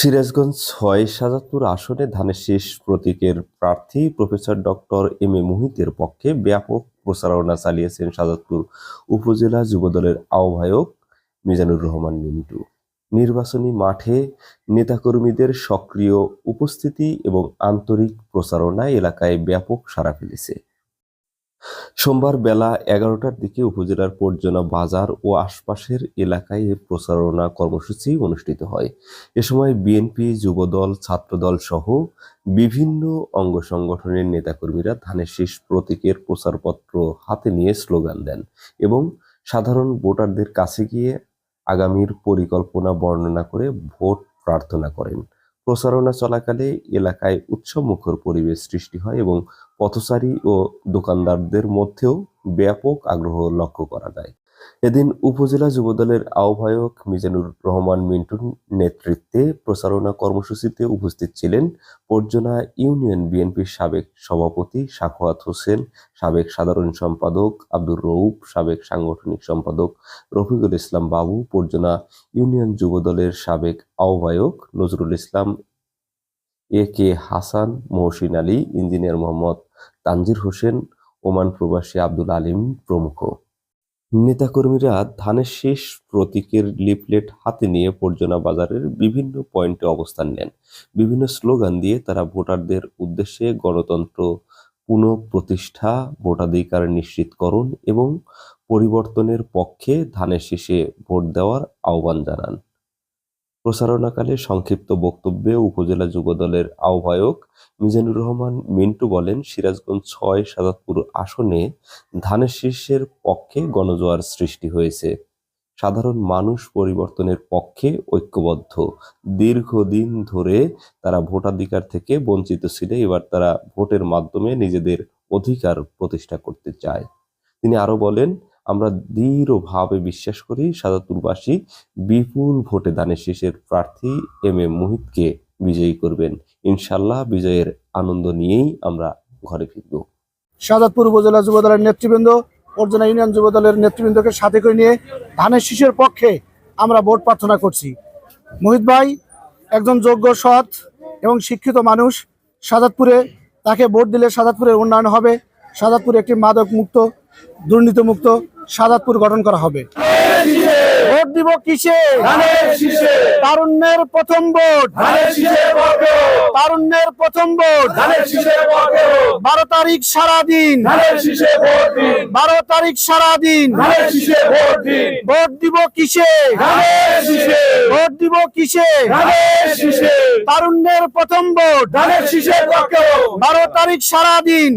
সিরাজগঞ্জ ছয় সাজাদপুর আসনে ধানের শেষ প্রতীকের প্রার্থী প্রফেসর ডক্টর এম এ মুহিতের পক্ষে ব্যাপক প্রচারণা চালিয়েছেন সাজাদপুর উপজেলা যুবদলের আহ্বায়ক মিজানুর রহমান মিন্টু। নির্বাচনী মাঠে নেতাকর্মীদের সক্রিয় উপস্থিতি এবং আন্তরিক প্রচারণায় এলাকায় ব্যাপক সাড়া ফেলেছে। সোমবার বেলা এগারোটার দিকে উপজেলার পর্যনা বাজার ও আশপাশের এলাকায় প্রচারণা কর্মসূচি অনুষ্ঠিত হয়। এ সময় বিএনপি, যুবদল, ছাত্রদল সহ বিভিন্ন অঙ্গ সংগঠনের নেতাকর্মীরা ধানের শীষ প্রতীকের প্রচারপত্র হাতে নিয়ে স্লোগান দেন এবং সাধারণ ভোটারদের কাছে গিয়ে আগামীর পরিকল্পনা বর্ণনা করে ভোট প্রার্থনা করেন। প্রচারণা চলাকালে এলাকায় উৎসবমুখর পরিবেশ সৃষ্টি হয় এবং পথচারী ও দোকানদারদের মধ্যেও ব্যাপক আগ্রহ লক্ষ্য করা যায়। এদিন উপজেলা যুবদলের আহ্বায়ক মিজানুর রহমান মিন্টুর নেতৃত্বে প্রচারণা কর্মসূচিতে উপস্থিত ছিলেন পর্যনা ইউনিয়ন বিএনপির সাবেক সভাপতি সাখোয়াত হোসেন, সাবেক সাধারণ সম্পাদক আব্দুর রৌফ সাবেক সাংগঠনিক সম্পাদক রফিকুল ইসলাম বাবু পর্যনা ইউনিয়ন যুবদলের সাবেক আহ্বায়ক Nazrul Islam, A K Hasan, Mohsin Ali, engineer Mohammad Tanjir Hossain, Oman প্রবাসী আব্দুল আলিম প্রমুখ। নেতাকর্মীরা ধানের শেষ প্রতীকের লিফলেট হাতে নিয়ে পর্যনা বাজারের বিভিন্ন পয়েন্টে অবস্থান নেন। বিভিন্ন স্লোগান দিয়ে তারা ভোটারদের উদ্দেশ্যে গণতন্ত্র পুনঃপ্রতিষ্ঠা, ভোটাধিকার নিশ্চিতকরণ এবং পরিবর্তনের পক্ষে ধানের শেষে ভোট দেওয়ার আহ্বান জানান। প্রচারণাকালে সংক্ষিপ্ত বক্তব্যে উপজেলা যুবদলের আহ্বায়ক মিজানুর রহমান মিন্টু বলেন, সিরাজগঞ্জ ছয় সাদাতপুর আসনে ধানের শীর্ষের পক্ষে গণজোয়ার সৃষ্টি হয়েছে। সাধারণ মানুষ পরিবর্তনের পক্ষে ঐক্যবদ্ধ। দীর্ঘদিন ধরে তারা ভোটাধিকার থেকে বঞ্চিত ছিল, এবার তারা ভোটের মাধ্যমে নিজেদের অধিকার প্রতিষ্ঠা করতে চায়। তিনি আরও বলেন আমরা দৃঢ়ভাবে বিশ্বাস করি সাদাতুরবাসী বিপুল ভোটে দানের শীষের প্রার্থী এম এ মুহিতকে বিজয়ী করবেন। ইনশাল্লাহ বিজয়ের আনন্দ নিয়েই আমরা ঘরে ফিরব। শাহজাদপুর উপজেলা যুবদলের নেতৃবৃন্দ, অর্জনা ইউনিয়ন যুবদলের নেতৃবৃন্দকে সাথে করে নিয়ে ধানের শীষের পক্ষে আমরা ভোট প্রার্থনা করছি। মোহিত ভাই একজন যোগ্য সৎ এবং শিক্ষিত মানুষ। শাহজাদপুরে তাকে ভোট দিলে শাহজাদপুরের উন্নয়ন হবে। শাহজাদপুর একটি মাদক মুক্ত দুর্নীতিমুক্ত শাহজাদপুর গঠন করা হবে। ভোট দিব কিসে? তারুণ্যের প্রথম ভোট। তারুণ্যের প্রথম ভোট। বারো তারিখ সারাদিন। বারো তারিখ সারাদিন। ভোট দিব কিসে? ভোট দিব কিসে? তারুণ্যের প্রথম ভোট। বারো তারিখ সারাদিন।